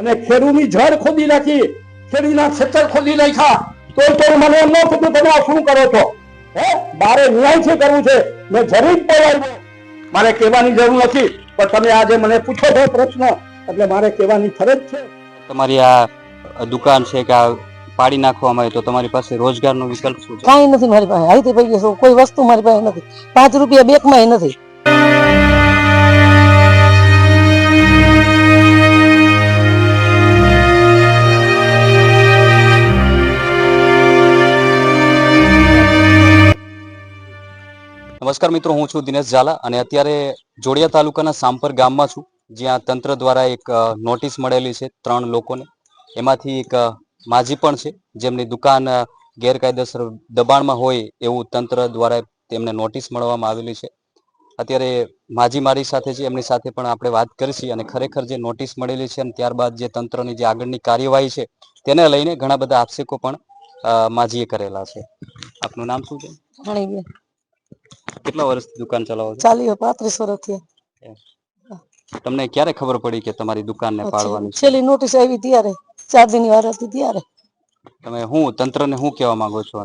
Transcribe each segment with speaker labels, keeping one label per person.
Speaker 1: અને ખેડૂની જળ ખોદી નાખી ખેડૂના ખેતર ખોદી નાખ્યા. તો તો મને એમ ન કીધું તમે આ શું કરો છો? હે? મારે ન્યાય છે કરવું છે. મેં જરૂર બોલાવ્યો મારે કહેવાની જરૂર નથી પણ તમે આજે મને પૂછો છો પ્રશ્ન એટલે મારે કહેવાની ફરજ છે.
Speaker 2: તમારી આ દુકાન છે કે આ પાડી નાખવામાં આવે તો તમારી પાસે રોજગારનો વિકલ્પ શું છે?
Speaker 3: કાંઈ નથી મારી પાસે. હાઈથી પૈકી કોઈ વસ્તુ મારી પાસે નથી. પાંચ રૂપિયા બેંકમાં નથી.
Speaker 2: નમસ્કાર મિત્રો, હું છું દિનેશ ઝાલા અને અત્યારે જોડિયા તાલુકાના સાંપર ગામમાં છું, જ્યાં તંત્ર દ્વારા એક નોટિસ મળેલી છે ત્રણ લોકોને. એમાંથી એક માજી પણ છે, જેમની દુકાન ગેરકાયદેસર દબાણમાં હોય એવું તંત્ર દ્વારા તેમને નોટિસ મળવામાં આવેલી છે. અત્યારે માજી મારી સાથે છે, એમની સાથે પણ આપણે વાત કરીશી અને ખરેખર જે નોટિસ મળેલી છે અને ત્યારબાદ જે તંત્રની જે આગળની કાર્યવાહી છે, તેને લઈને ઘણા બધા આક્ષેપો પણ માજીએ કરેલા છે. આપનું નામ શું છે? કેટલા વર્ષથી દુકાન ચલાવો છો?
Speaker 3: ચાલી પાંત્રીસ વર્ષ થયા
Speaker 2: તમને ક્યારે ખબર પડી કે તમારી દુકાનને પાડવાની
Speaker 3: છેલ્લી નોટિસ આવી ત્યારે ચાર દિનની વાર હતી ત્યારે.
Speaker 2: તમે હું તંત્રને શું કહેવા માંગો છો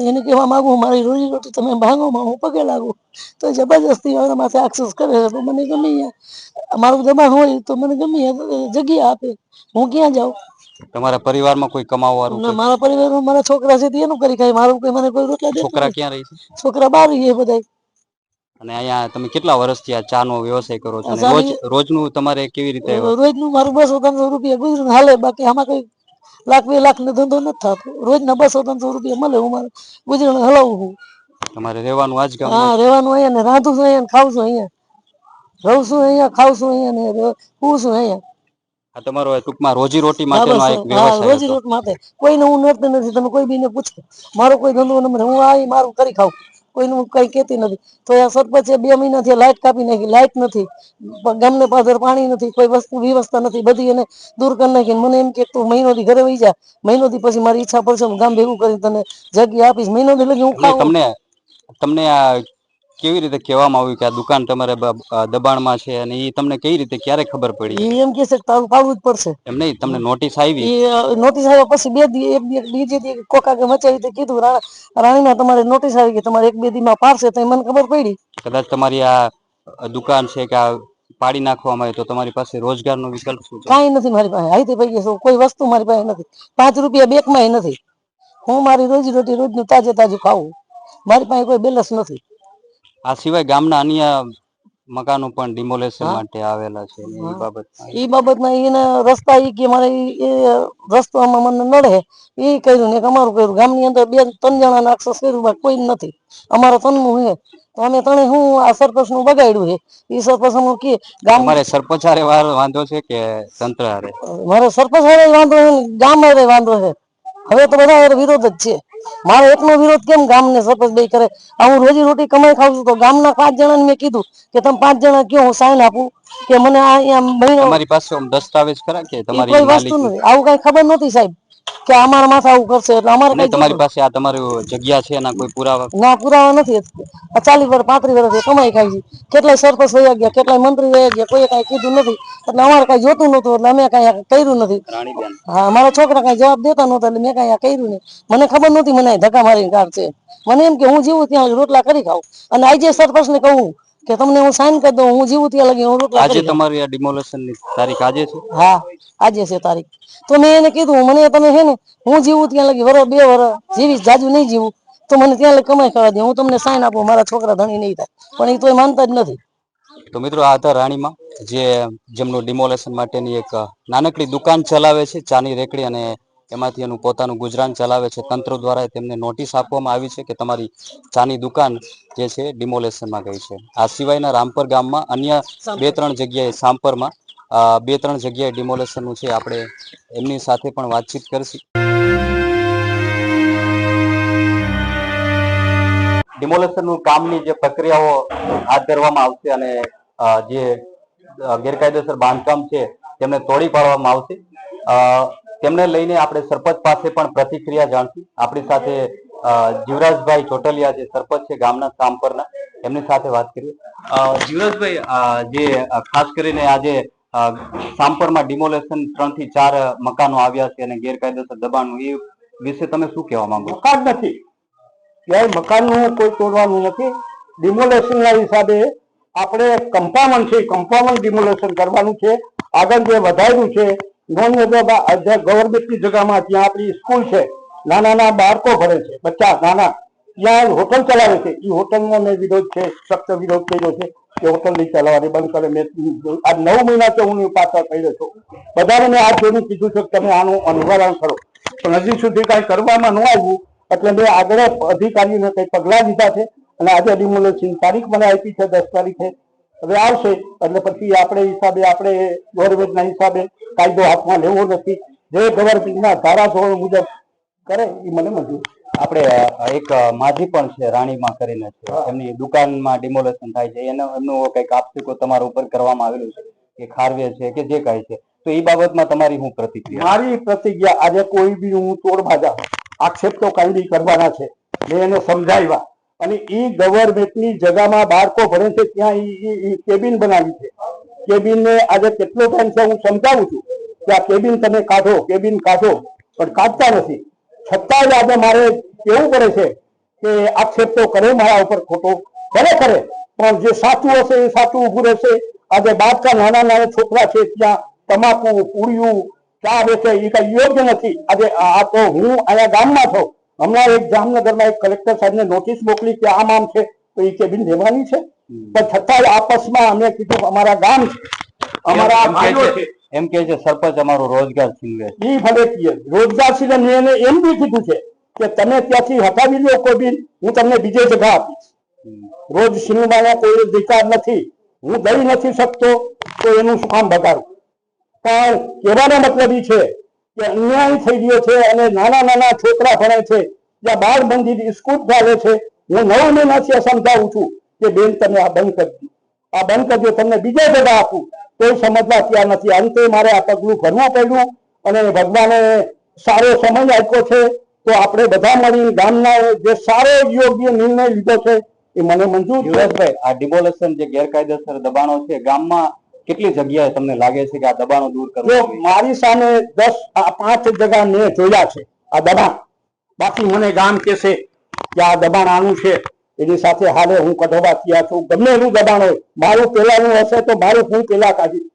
Speaker 3: એને કહેવા માંગુ મારી રોજી રોટી તમે ભાંગો માં હું પગે લાગુ. તો જબરજસ્તી મારા માથે આક્ષેસ કરે છે તો મને ગમે મારું દબાણ હોય તો મને ગમે જગ્યા આપે. હું ક્યાં જાઉં?
Speaker 2: તમારા પરિવારમાં કોઈ કમાવવાનું
Speaker 3: ના મારા પરિવારમાં મારા છોકરા છે એનું કરી ખાય મારું કોઈ મને કોઈ રોટલા દે
Speaker 2: છોકરા ક્યાં રહે છે?
Speaker 3: છોકરા બહાર રહે બધા
Speaker 2: અને અહીંયા તમે કેટલા વર્ષથી આ ચાનો વ્યવસાય કરો છો? રોજ રોજનું તમારે કેવી રીતે
Speaker 3: રોજનું મારું બસો ત્રણસો રૂપિયા ગુજરાત હાલે બાકી આમાં કઈ લાખ બે લાખ નો ધંધો નથી થતો. રોજ ના બસો ત્રણસો રૂપિયા મળે હું મારું ગુજરાન હલાવું છું.
Speaker 2: તમારે રહેવાનું આજ ગામ
Speaker 3: હા રહેવાનું અહીંયા ને રાંધું છું અહીંયા ને ખાઉં છું અહીંયા. રહું છું અહીંયા ખાઉં છું અહીંયા ને છું અહીંયા.
Speaker 2: આ તમારો ટૂંકમાં રોજી રોટી
Speaker 3: હા,
Speaker 2: માટેનો એક વ્યવસાય
Speaker 3: રોજી રોટી માટે. કોઈને હું નડતી નથી તમે કોઈ બીને પૂછો. મારો કોઈ ધંધો નથી હું આ મારું કરી ખાઉં. કોઈનું હું કઈ કેતી નથી. તો આ સરપંચે બે મહિનાથી લાઈટ કાપી નાખી લાઈટ નથી. ગામને પાદર પાણી નથી કોઈ વસ્તુ વ્યવસ્થા નથી. બધી એને દૂર કરી નાખી મને એમ કે તું મહિનોથી ઘરે વહી જા. મહિનોથી પછી મારી ઈચ્છા પડશે હું ગામ ભેગું કરી તને જગ્યા આપીશ. મહિનોથી લગી હું ખાઉં.
Speaker 2: તમને તમને આ કેવી રીતે કહેવામાં આવ્યું કે આ દુકાન તમારે દબાણમાં છે અને એ તમને કઈ રીતે ક્યારે ખબર પડી?
Speaker 3: એમ કે છે કે તારું પાડવું જ પડશે.
Speaker 2: એમ નહીં તમને નોટિસ આવી?
Speaker 3: નોટિસ આવ્યા પછી બે દી એક દી બીજે દી કોકા કે મચાવી તે કીધું રા- રાણીમાં તમારે નોટિસ આવી કે તમારે એક બે દીમાં પાડશે તો મને ખબર પડી.
Speaker 2: કદાચ તમારી આ દુકાન છે કે આ પાડી નાખવામાં આવે તો તમારી પાસે રોજગારનો વિકલ્પ શું છે?
Speaker 3: કાંઈ નથી મારી પાસે હાઈથી ભાઈ છું કોઈ વસ્તુ મારી પાસે નથી. પાંચ રૂપિયા બેંકમાં નથી. હું મારી રોજી રોટી રોજનું તાજે તાજું ખાવું મારી પાસે કોઈ બેલેન્સ નથી.
Speaker 2: આ સિવાય ગામના અન્ય મકાનો પણ ડિમોલેશન માટે આવેલા છે એ બાબત
Speaker 3: એ બાબતમાં એને રસ્તા એ કે મારે એ રસ્તો આમાં મને નડે. એ કર્યું ને અમારું કર્યું. ગામની અંદર બે ત્રણ જણાને access કર્યું બાકી કોઈ નથી. અમારો તનનું હે. તો અમે તને હું આ સરપંચનું બગાડ્યું છે એ સરપંચ હું કે ગામ
Speaker 2: મારે સરપંચ હારે વાર વાંધો છે કે તંત્ર હારે?
Speaker 3: મારે સરપંચ હારે વાંધો છે ગામ હારે વાંધો છે હવે તો બધા વિરોધ જ છે. મારો એકનો વિરોધ કેમ ગામ ને સરપંચ બે કરે? આ હું રોજી રોટી કમાઈ ખાઉં છું તો ગામના પાંચ જણાને મેં કીધું કે તમે પાંચ જણા કયો હું સાઈન આપું કે મને આ અહીંયા
Speaker 2: તમારી પાસે દસ્તાવેજ ખરા કે તમારી
Speaker 3: કોઈ વસ્તુ નથી. આવું કઈ ખબર નથી સાહેબ કે અમારા માથે આવું કરશે એટલે અમારે
Speaker 2: તમારી પાસે આ તમારી જગ્યા છે એના કોઈ પુરાવા?
Speaker 3: ના પુરાવા નથી. આ ચાલીસ વર્ષ પાંત્રીસ વર્ષ કમાઈ ખાઈ છે. કેટલાય સરપંચ વયા ગયા કેટલાય મંત્રી વયા ગયા કોઈએ કઈ કીધું નથી. એટલે અમારે કઈ જોતું નતું એટલે અમે કઈ કર્યું નથી. હા મારા છોકરા કઈ જવાબ દેતા નહોતા એટલે મેં કઈ કર્યું નહીં. મને ખબર નહોતી મને ધક્કા મારીને છે. મને એમ કે હું જીવું ત્યાં રોટલા કરી ખાઉં. અને આજે સરપંચ ને કહું કે તમને હું સાઈન કરી દઉં હું જીવું ત્યાં લગી હું રોટલા
Speaker 2: આજે તમારી આ ડિમોલેશનની તારીખ આજે છે?
Speaker 3: હા આજે છે તારીખ. તો મેં એને કીધું મને તમે છે ને હું જીવું ત્યાં લગી વરસ બે વરસ જીવીશ જાજુ નહીં જીવું. તો મને ત્યાં કમાઈ કરવા દે. હું તમને સાઈન આપું મારા છોકરા ધણી નહીં થાય. પણ એ તો માનતા જ નથી.
Speaker 2: તો મિત્રો આ હતા રાણીમાં જે જેમનું ડિમોલેશન માટેની એક નાનકડી દુકાન ચલાવે છે ચાની રેકડી અને એમાંથી એનું પોતાનું ગુજરાન ચલાવે છે. તંત્ર દ્વારા તેમને નોટિસ આપવામાં આવી છે કે તમારી ચાની દુકાન જે છે ડિમોલેશનમાં ગઈ છે. આ સિવાયના રામપર ગામમાં અન્ય બે ત્રણ જગ્યાએ સાંપરમાં બે ત્રણ જગ્યાએ ડિમોલેશનનું છે. આપણે એમની સાથે પણ વાતચીત કરશી. ડિમોલેશનનું કામની જે પ્રક્રિયાઓ હાથ ધરવામાં આવશે અને જે ગેરકાયદેસર બાંધકામ છે, તેમને તોડી પાડવામાં આવશે. તેમને લઈને આપણે સરપંચ પાસે પણ પ્રતિક્રિયા જાણશું. આપણી સાથે જીવરાજભાઈ ચોટલિયા જે સરપંચ છે ગામના સામપરના એમની સાથે વાત કરીએ. જીવરાજભાઈ જે ખાસ કરીને આજે સાંપરમાં ડિમોલેશન ત્રણથી ચાર મકાનો આવ્યા છે અને ગેરકાયદેસર દબાણ એ વિશે તમે શું કહેવા માંગો?
Speaker 1: મકાન નથી. ક્યાંય મકાનનું કોઈ તોડવાનું નથી. ડિમોલેશનના હિસાબે આપણે કમ્પાઉન્ડ છે કમ્પાઉન્ડ ડિમોલેશન કરવાનું છે. આગળ જે વધાર્યું છે નોન ગવર્મેન્ટની જગ્યામાં ત્યાં આપણી સ્કૂલ છે, નાના નાના બાળકો ભણે છે, બચ્ચા, નાના, ત્યાં હોટલ ચલાવે છે. એ હોટલનો મેં વિરોધ છે, સખ્ત વિરોધ કર્યો છે કે હોટલ નહીં ચલાવવાની, બંધ કરે. મેં આ નવ મહિના તો હું પાછળ કર્યો છું. બધાને મેં આ જોઈને કીધું છે કે તમે આનું નિવારણ કરો. પણ હજી સુધી કાંઈ કરવામાં ન આવ્યું. એટલે મેં આગળ અધિકારીઓને કંઈ પગલાં લીધા છે અને આજે ડિમોલેશન તારીખ મને આપી છે દસ તારીખે. હવે આવશે એટલે પછી આપણે હિસાબે આપણે ગવર્મેન્ટના હિસાબે કાયદો હાથમાં લેવો નથી. જે ગવર્મેન્ટના ધારાધોરણ મુજબ કરે એ મને મંજૂર.
Speaker 2: આપણે એક માજી પણ છે રાણીમાં કરીને છે. એમની દુકાનમાં ડિમોલેશન થાય છે. એનો એમનું કંઈક આપસીકો તમારા ઉપર કરવામાં આવેલું છે કે ખારવે છે કે જે કાંઈ છે. તો એ બાબતમાં તમારી હું પ્રતિક્રિયા?
Speaker 1: મારી પ્રતિક્રિયા આજે કોઈ બી હું તોડ બાજા આક્ષેપ તો કાયમી કરવાના છે. મેં એને સમજાવ્યા. અને એ ગવર્મેન્ટની જગામાં બાળકો ભણે છે, ત્યાં એ કેબિન બનાવી છે. કેબિનને આજે કેટલો ટાઈમ છે હું સમજાવું છું કે આ કેબિન તમે કાઢો, કેબિન કાઢો. પણ કાઢતા નથી. છતાંય આજે મારે કેવું પડે છે કે આક્ષેપ તો કરે મારા ઉપર ખોટો? કરે, પણ જે સાચું હશે એ સાચું ઊભું રહેશે. આજે બાળકા નાના નાના છોકરા છે, ત્યાં તમાકુ પૂળિયું ચા વેચે એ કઈ યોગ્ય નથી. આજે આ તો હું અહીંયા ગામમાં છું. હમણાં એક જામનગરમાં એક કલેક્ટર સાહેબને નોટિસ મોકલી કે આમ આમ છે તો એ કેબિન લેવાની છે. પણ છતાંય આપસમાં અમે કીધું અમારા ગામ છે. અમારા
Speaker 2: એમ કે છે સરપંચ અમારો રોજગાર છીનવે
Speaker 1: એ ભલે કીએ. રોજગાર છીનવે એને એમ બી કીધું છે કે તમે ત્યાંથી હટાવી લો કોઈ બી હું તમને બીજે જગા આપીશ. રોજ સિનેમાના કોઈ અધિકાર નથી. હું દઈ નથી શકતો તો એનું શું કામ બગાડું પણ કહેવાનો મતલબ ઈ છે કે અન્યાય થઈ ગયો છે અને નાના નાના છોકરા ભણે છે જ્યાં બાળ બંધી સ્કૂલ ચાલે છે. હું નવ મહિનાથી સમજાવું છું કે બેન તમે આ બંધ કરજો આ બંધ કરજો તમને બીજા જગા આપું. કોઈ સમજવા ત્યાં નથી. અંતે મારે આ પગલું ભરવું પડ્યું અને ભગવાને સારો સમય આપ્યો છે. તો આપણે બધા મળી ગામના જે સારો યોગ્ય નિર્ણય લીધો છે એ મને મંજૂર છે
Speaker 2: આ ડિમોલેશન જે ગેરકાયદેસર દબાણો છે ગામમાં કેટલી જગ્યાએ તમને લાગે છે કે આ દબાણો દૂર કરવું
Speaker 1: મારી સામે દસ પાંચ જગ્યા મેં જોયા છે આ દબાણ. બાકી મને ગામ કહેશે કે આ દબાણ આનું છે એની સાથે હાલે હું કઢવા ત્યાં છું. ગમે એનું દબાણ હોય મારું પેલાનું હશે તો મારું હું પેલા કાઢી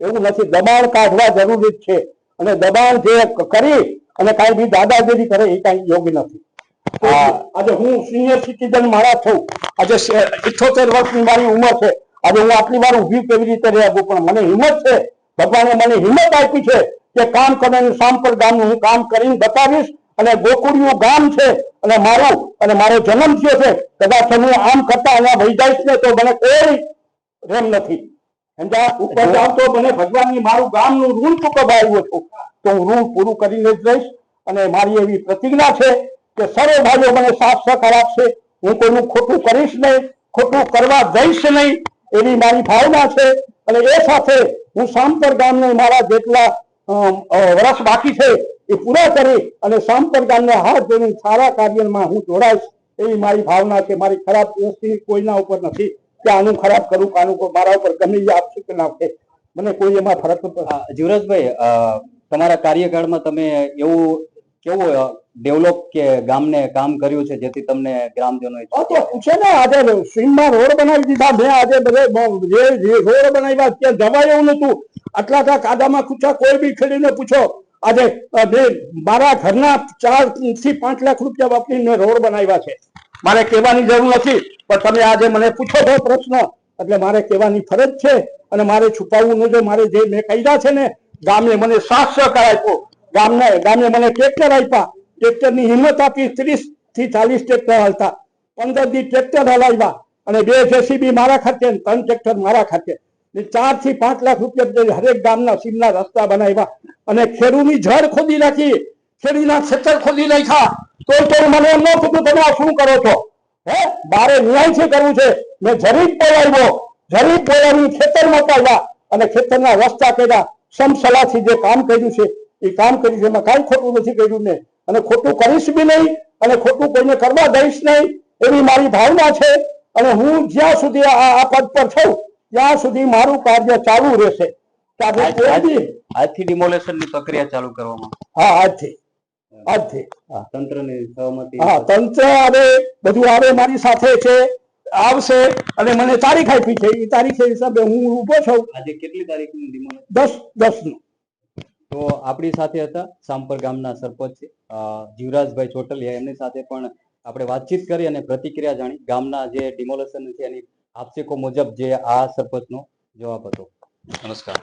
Speaker 1: એવું નથી દબાણ કાઢવા જરૂરી છે. અને દબાણ જે કરી અને કાંઈ બી દાદાગીરી કરે એ કાંઈ યોગ્ય નથી. આજે હું સિનિયર સિટીઝન મારા છું. આજે ઇઠોતેર વર્ષની મારી ઉંમર છે. આજે હું આટલી વાર ઊભી કેવી રીતે રહેવું પણ મને હિંમત છે. ભગવાને મને હિંમત આપી છે કે કામ કરીને સામપર ગામનું હું કામ કરીને બતાવીશ અને ગોકુળિયું ગામ છે અને મારું અને મારો જન્મ થયો છે. કદાચ હું આમ કરતા અહીંયા વહી જઈશ ને તો મને કોઈ રેમ નથી. ઉપર જાઉં તો મને ભગવાનની મારું ગામનું ઋણ ચૂકવાયું છું તો હું ઋણ પૂરું કરીને જ રહીશ અને મારી એવી પ્રતિજ્ઞા છે કે સર્વ ભાઈઓ મને સાથ સહકાર આપશે. હું કોઈનું ખોટું કરીશ નહીં. ખોટું કરવા જઈશ નહીં. એવી મારી ભાવના છે અને એ સાથે હું સામપર ગામને મારા જેટલા વર્ષ બાકી છે એ પૂરા કરી અને સામપર ગામને હાથ જોઈને સારા કાર્યમાં હું જોડાઈશ એવી મારી ભાવના છે મારી ખરાબ દ્રષ્ટિ કોઈના ઉપર નથી કે આનું ખરાબ કરું, કે મારા ઉપર ગમે આપશે કે નાખે મને કોઈ એમાં ફરક
Speaker 2: જીવરાજભાઈ તમારા કાર્યકાળમાં તમે એવું કેવું ડેવલપ કે ગામને કામ કર્યું છે જેથી તમને
Speaker 1: ગ્રામજનો પૂછે ને, આજે સીમમાં રોડ બનાવી દીધા, મેં આજે બધે રોડ બનાવ્યા, ત્યાં જવાય એવું નતું આટલા આટલા કાદામાં ખૂચા કોઈ બી ખેડીને પૂછો, આજે મારા ઘરના ચારથી પાંચ લાખ રૂપિયા વાપરીને રોડ બનાવ્યા છે. મારે કહેવાની જરૂર નથી, પણ તમે આજે મને પૂછો છો પ્રશ્ન, એટલે મારે કહેવાની ફરજ છે, અને મારે છુપાવવું નથી મારે જે મેં કહ્યા છે ને, ગામે મને સાથ સહકાર આપ્યો. ગામને ગામે મને ટ્રેક્ટર આપ્યા. ટ્રેક્ટરની હિંમત આપી ત્રીસથી ચાલીસ ટ્રેક્ટર હાલતા. પંદર દી ટ્રેક્ટર હલાવ્યા અને બે જેસીબી મારા ખાતે ત્રણ ટ્રેક્ટર મારા ખાતે. ચારથી પાંચ લાખ રૂપિયા હરેક ગામના સીમના રસ્તા બનાવ્યા. અને ખેડૂની જળ ખોદી નાખી. ખેડીના ખેતર ખોદી નાખ્યા. તો તો મને એમ ન કીધું તમે શું કરો છો? હે? બારે ન્યાય છે કરવું છે. મેં જરીબ બોલાવ્યો જરીબ બોલાવી ખેતર મોકલ્યા અને ખેતરના રસ્તા કર્યા. સમસલાથી જે કામ કર્યું છે એ કામ કર્યું છે. એમાં કાંઈ ખોટું નથી કર્યું ને અને ખોટું કરીશ બી નહીં અને ખોટું કોઈને કરવા દઈશ નહીં એવી મારી ભાવના છે. અને હું જ્યાં સુધી આ આ પદ પર છું ત્યાં સુધી મારું કાર્ય ચાલુ રહેશે.
Speaker 2: આજથી ડિમોલેશન પ્રક્રિયા ચાલુ કરવામાં
Speaker 1: હા આજથી. આજથી.
Speaker 2: તંત્રની સહમતિ.
Speaker 1: હા તંત્ર હવે બધું આવે મારી સાથે છે આવશે અને મને તારીખ આપી છે. એ તારીખ હિસાબે હું ઊભો છું.
Speaker 2: આજે કેટલી તારીખ
Speaker 1: દસ દસનું
Speaker 2: તો આપણી સાથે હતા સાંપર ગામના સરપંચ જીવરાજભાઈ ચોટલિયા. એમની સાથે પણ આપણે વાતચીત કરી અને પ્રતિક્રિયા જાણી. ગામના જે ડિમોલેશન છે એની આક્ષેપો મુજબ જે આ સરપંચનો જવાબ હતો. નમસ્કાર.